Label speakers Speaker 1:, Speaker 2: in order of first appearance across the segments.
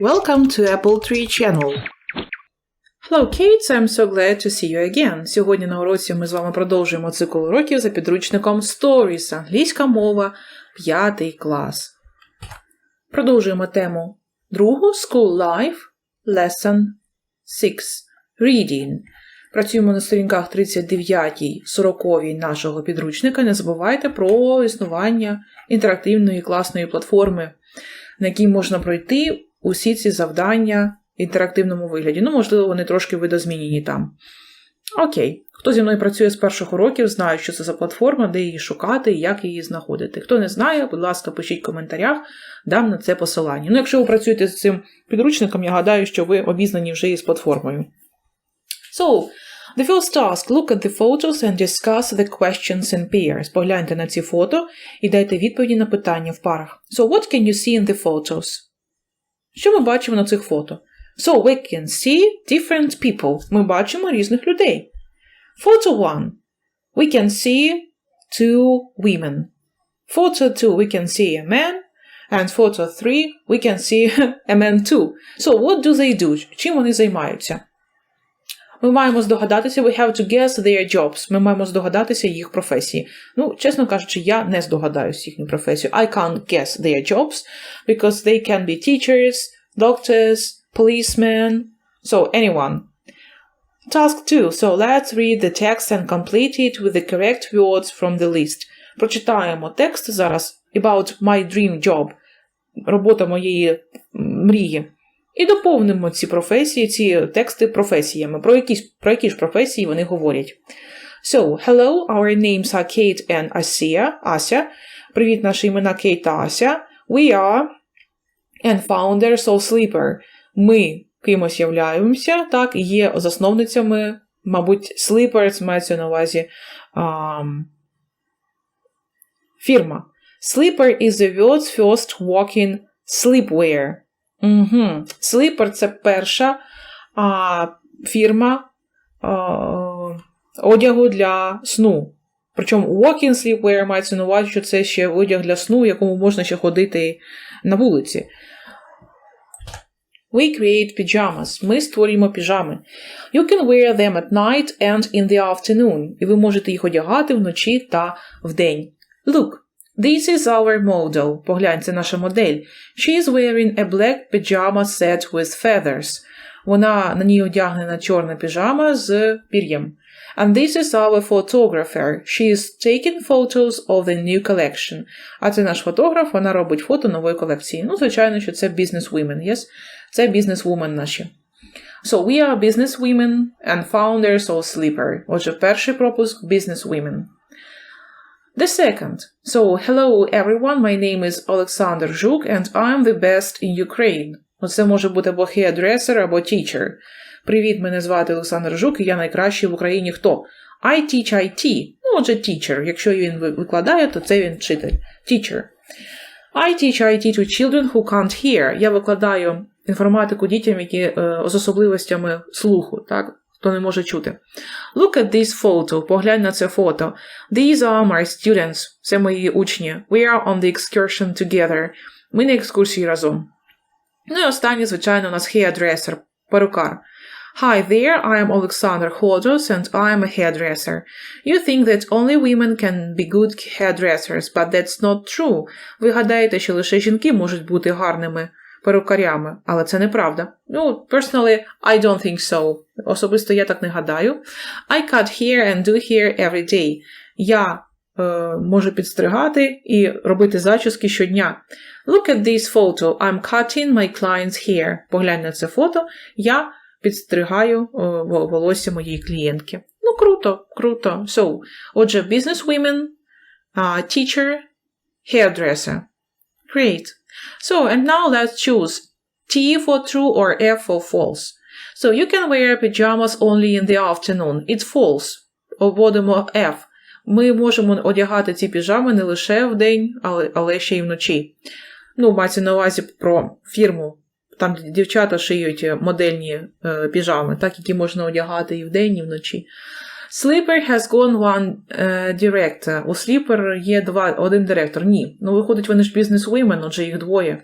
Speaker 1: Welcome to Apple Tree Channel. Hello, kids! I'm so glad to see you again. Сьогодні на уроці ми з вами продовжуємо цикл уроків за підручником Stories, англійська мова, п'ятий клас. Продовжуємо тему другу School Life, Lesson 6. Reading. Працюємо на сторінках 39 40 нашого підручника. Не забувайте про існування інтерактивної класної платформи, на якій можна пройти усі ці завдання в інтерактивному вигляді. Ну, можливо, вони трошки видозмінені там. Окей. Хто зі мною працює з перших уроків, знає, що це за платформа, де її шукати і як її знаходити. Хто не знає, будь ласка, пишіть в коментарях, дам на це посилання. Ну, якщо ви працюєте з цим підручником, я гадаю, що ви обізнані вже із платформою. So, the first task, look at the photos and discuss the questions in pairs. Погляньте на ці фото і дайте відповіді на питання в парах. So, what can you see in the photos? Що ми бачимо на цих фото? So, we can see different people. Ми бачимо різних людей. Photo 1. We can see two women. Photo 2, we can see a man. And photo 3, we can see a man too. So, what do they do? Чим вони займаються? Ми маємо здогадатися, we have to guess their jobs. Ми маємо здогадатися їх професії. Ну, чесно кажучи, я не здогадаюсь їхню професію. I can't guess their jobs because they can be teachers, doctors, policemen, so anyone. Task 2. So let's read the text and complete it with the correct words from the list. Прочитаємо текст зараз about my dream job. Робота моєї мрії. І доповнимо ці професії, ці тексти професіями. Про якісь про які ж професії вони говорять. So, hello, our names are Kate and Asia. Ася. Привіт, наші імена Кейт та Ася. We are and founders of Sleeper. Ми кимось являємося, так, є засновницями, мабуть, Sleepers мається на увазі um, фірма. Sleeper is the world's first walking sleepwear. Угу. Sleeper – це перша а, фірма а, одягу для сну. Причому walking sleepwear мається на увазі, що це ще одяг для сну, якому можна ще ходити на вулиці. We create pajamas. Ми створюємо піжами. You can wear them at night and in the afternoon. І ви можете їх одягати вночі та вдень. Look, this is our model. Поглянь, це наша модель. She is wearing a black pyjama set with feathers. Вона на ній одягнена чорна піжама з пір'ям. And this is our photographer. She is taking photos of the new collection. А це наш фотограф, вона робить фото нової колекції. Ну, звичайно, що це business women, yes? Це business-women наші. So, we are business women and founders of Sleeper. Отже, перший пропуск business women. The second. So, hello everyone, my name is Alexander Zhuk and I'm the best in Ukraine. Оце може бути або hairdresser, або teacher. Привіт, мене звати Олександр Жук, і я найкращий в Україні хто? I teach IT. Ну, отже, teacher. Якщо він викладає, то це він вчитель. Teacher. I teach IT to children who can't hear. Я викладаю інформатику дітям, які е, з особливостями слуху, так? Хто не може чути. Look at this photo. Поглянь на це фото. These are my students. Це мої учні. We are on the excursion together. Ми на екскурсії разом. Ну і останнє, звичайно, у нас hairdresser, перукар. Hi there, I am Alexander Hodos and I am a hairdresser. You think that only women can be good hairdressers, but that's not true. Ви гадаєте, що лише жінки можуть бути гарними перукарями, але це неправда. Ну, personally, I don't think so. Особисто я так не гадаю. I cut hair and do hair every day. Я е, можу підстригати і робити зачіски щодня. Look at this photo. I'm cutting my client's hair. Поглянь на це фото. Я підстригаю о, волосся моєї клієнтки. Ну, круто, круто. So, отже, business women, uh, teacher, hairdresser. Great. So, and now let's choose T for true or F for false. So, you can wear pajamas only in the afternoon. It's false. Обводимо F. Ми можемо одягати ці піжами не лише в день, але, але ще й вночі. Ну, мається на увазі про фірму. Там дівчата шиють модельні е, піжами, так, які можна одягати і вдень, і вночі. Sleeper has gone one uh, director. У Sleeper є два, один директор. Ні. Ну, виходить, вони ж бізнес-вумен, отже їх двоє.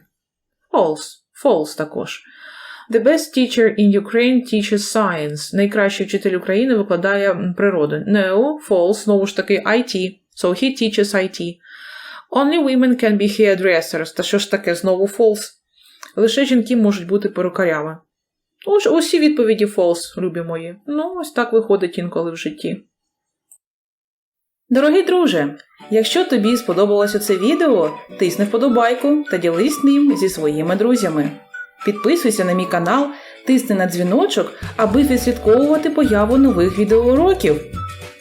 Speaker 1: False. False також. The best teacher in Ukraine teaches science. Найкращий вчитель України викладає природу. No, false, знову ж таки, IT. So he teaches IT. Only women can be hairdressers. Та що ж таке, знову false. Лише жінки можуть бути перукарями. Ось усі відповіді false, любі мої. Ну, ось так виходить інколи в житті. Дорогий друже, якщо тобі сподобалося це відео, тисни вподобайку та ділись ним зі своїми друзями. Підписуйся на мій канал, тисни на дзвіночок, аби відслідковувати появу нових відеоуроків.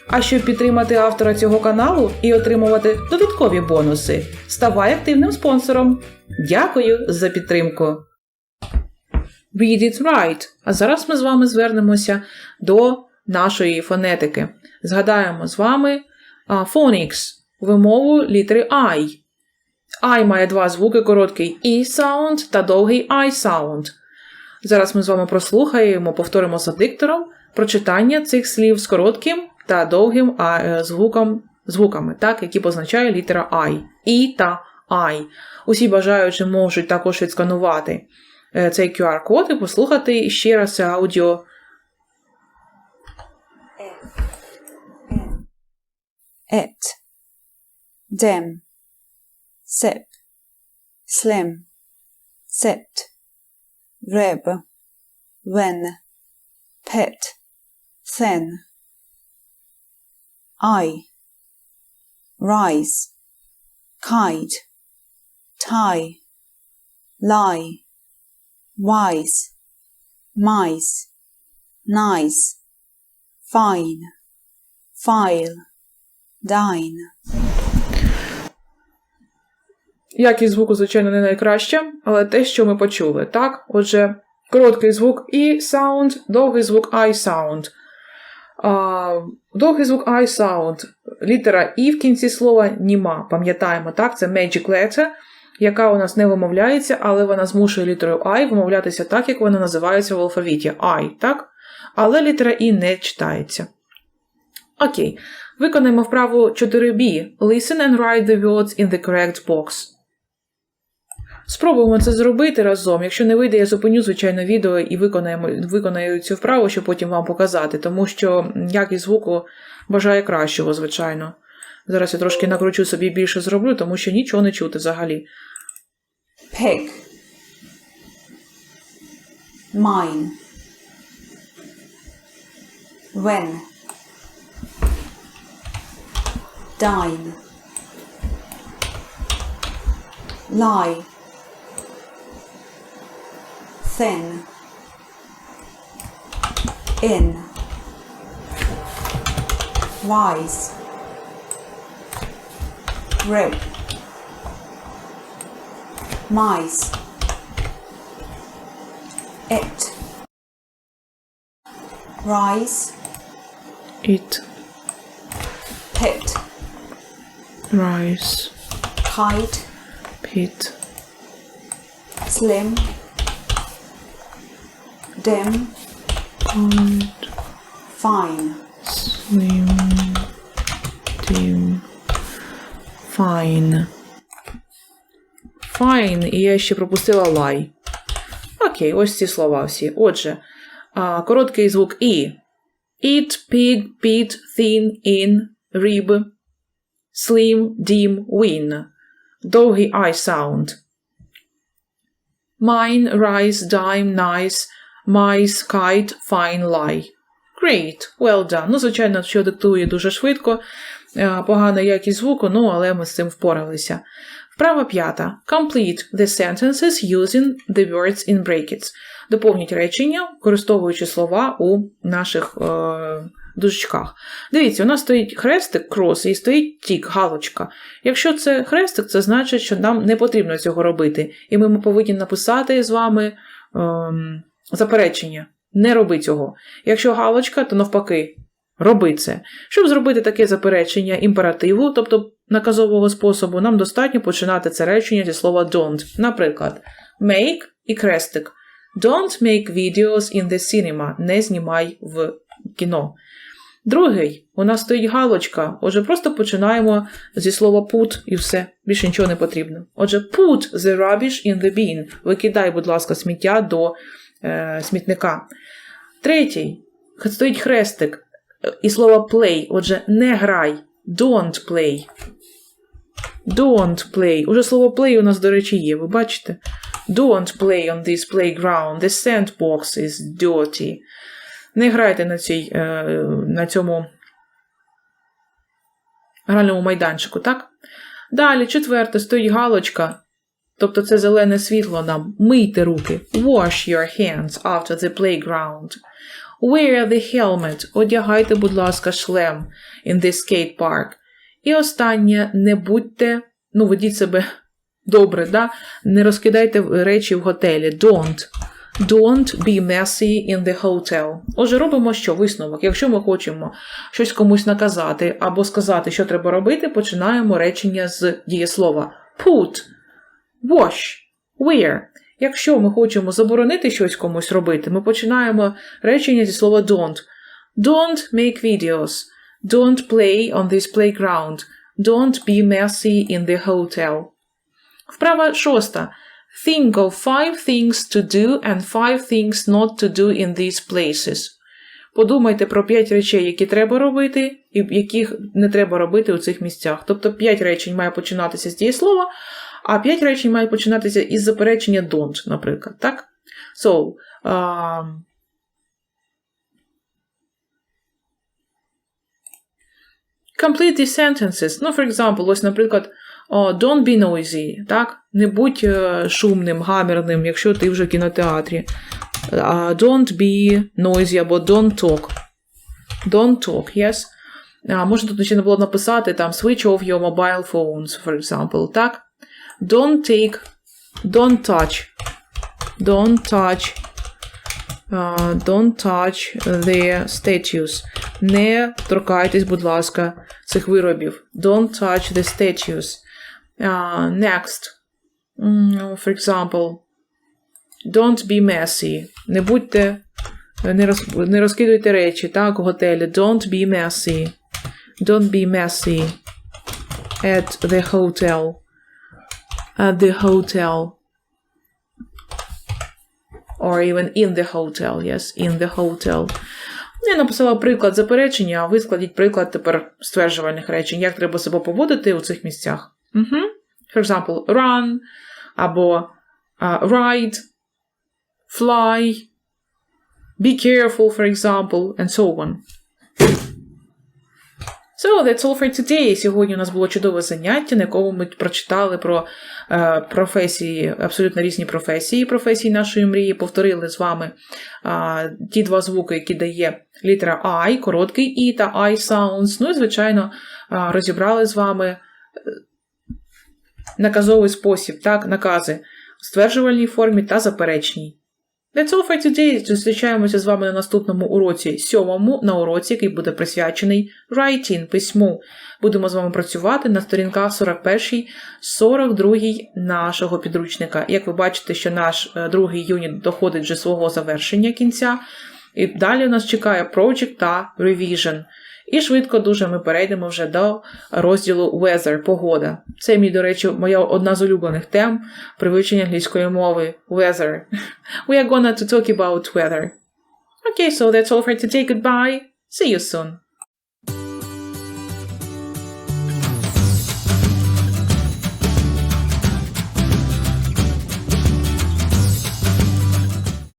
Speaker 1: А щоб підтримати автора цього каналу і отримувати додаткові бонуси, ставай активним спонсором. Дякую за підтримку! Read it right. А зараз ми з вами звернемося до нашої фонетики. Згадаємо з вами phonics, вимову літери I. I має два звуки короткий E sound та довгий I sound. Зараз ми з вами прослухаємо, повторимо за диктором прочитання цих слів з коротким та довгим е, звуком, звуками, так, які позначає літера I. І та I. Усі бажаючі можуть також відсканувати цей QR-код і послухати ще раз це аудіо
Speaker 2: et, dem, sep, slim, sept, reb, when, pet, then, I, rise, kite, tie, lie, wise, mice, nice, fine, file, dine.
Speaker 1: Якість звуку, звичайно, не найкраща, але те, що ми почули, так? Отже, короткий звук E sound, довгий звук I sound. А, довгий звук I sound. Літера І в кінці слова німа. Пам'ятаємо, так? Це magic letter, яка у нас не вимовляється, але вона змушує літерою I вимовлятися так, як вона називається в алфавіті I, так? Але літера І не читається. Окей. Виконаємо вправу 4b. Listen and write the words in the correct box. Спробуємо це зробити разом. Якщо не вийде, я зупиню, звичайно, відео і виконаємо, виконаю цю вправу, щоб потім вам показати, тому що якість звуку бажає кращого, звичайно. Зараз я трошки накручу собі більше зроблю, тому що нічого не чути взагалі.
Speaker 2: Pig. Mine. When. Dine. Lie. Thin. In. Wise. Rib. Mice. It. Rise.
Speaker 1: It,
Speaker 2: Pit.
Speaker 1: rise,
Speaker 2: Kite.
Speaker 1: pit,
Speaker 2: Slim. Dim.
Speaker 1: and
Speaker 2: Fine.
Speaker 1: slim, dim, fine. Fine, і я ще пропустила lie. Окей, ось ці слова всі. Отже, короткий звук І. Eat, pig, pit, thin, in, rib, slim, dim, win. Довгий I sound. Mine, rise, dime, nice, mice, kite, fine, lie. Great, well done. Ну, звичайно, що диктує дуже швидко, е, погана якість звуку, ну, але ми з цим впоралися. Вправа п'ята. Complete the sentences using the words in brackets. Доповніть речення, використовуючи слова у наших е, дужечках. Дивіться, у нас стоїть хрестик, крос, і стоїть тік, галочка. Якщо це хрестик, це значить, що нам не потрібно цього робити. І ми повинні написати з вами ем, заперечення. Не роби цього. Якщо галочка, то навпаки, роби це. Щоб зробити таке заперечення імперативу, тобто наказового способу, нам достатньо починати це речення зі слова don't. Наприклад, make і крестик. Don't make videos in the cinema. Не знімай в кіно. Другий, у нас стоїть галочка. Отже, просто починаємо зі слова put і все. Більше нічого не потрібно. Отже, put the rubbish in the bin. Викидай, будь ласка, сміття до е, смітника. Третій, стоїть хрестик і слово play. Отже, не грай. Don't play. Don't play. Уже слово play у нас, до речі, є, ви бачите? Don't play on this playground. The sandbox is dirty. Не грайте на, цій, е, на цьому гральному майданчику, так? Далі, четверте, стоїть галочка. Тобто це зелене світло нам. Мийте руки. Wash your hands after the playground. Wear the helmet. Одягайте, будь ласка, шлем in the skate park. І останнє, не будьте, ну, ведіть себе добре, да? не розкидайте речі в готелі. Don't. Don't be messy in the hotel. Отже, робимо що? Висновок. Якщо ми хочемо щось комусь наказати або сказати, що треба робити, починаємо речення з дієслова put, wash, wear. Якщо ми хочемо заборонити щось комусь робити, ми починаємо речення зі слова don't. Don't make videos. Don't play on this playground. Don't be messy in the hotel. Вправа шоста. Think of five things to do and five things not to do in these places. Подумайте про п'ять речей, які треба робити, і яких не треба робити у цих місцях. Тобто п'ять речень має починатися з дієслова, а п'ять речень має починатися із заперечення don't, наприклад. Так? So, um, complete these sentences. Ну, for example, ось, наприклад, don't be noisy, так? Не будь е, шумним, гамірним, якщо ти вже в кінотеатрі. Don't be noisy або don't talk. Don't talk, yes. Можна тут ще не було написати там switch off your mobile phones, for example, так? Don't take, don't touch. Don't touch. Uh, don't touch the statues. Не торкайтесь, будь ласка, цих виробів. Don't touch the statues. Uh, next. Mm, for example, don't be messy. Не будьте, не, роз, не розкидуйте речі, так, у готелі. Don't be messy. Don't be messy at the hotel. At the hotel. Or even in the hotel. Yes, in the hotel. Я написала приклад заперечення, а ви складіть приклад тепер стверджувальних речень, як треба себе поводити у цих місцях. Угу. For example, run, або uh, ride, fly, be careful, for example, and so on. So, that's all for today. Сьогодні у нас було чудове заняття, на якому ми прочитали про е, професії, абсолютно різні професії, професії нашої мрії. Повторили з вами е, ті два звуки, які дає літера I, короткий І та I sounds. Ну і, звичайно, е, розібрали з вами е, наказовий спосіб, так, накази в стверджувальній формі та заперечній. That's all for today. Зустрічаємося з вами на наступному уроці, сьомому, на уроці, який буде присвячений writing, письму. Будемо з вами працювати на сторінках 41, 42 нашого підручника. Як ви бачите, що наш е, другий юніт доходить вже свого завершення кінця. І далі нас чекає Project та Revision. І швидко дуже ми перейдемо вже до розділу Weather, погода. Це, мій, до речі, моя одна з улюблених тем при вивченні англійської мови Weather. We are gonna to talk about weather. Okay, so that's all for today. Goodbye. See you soon.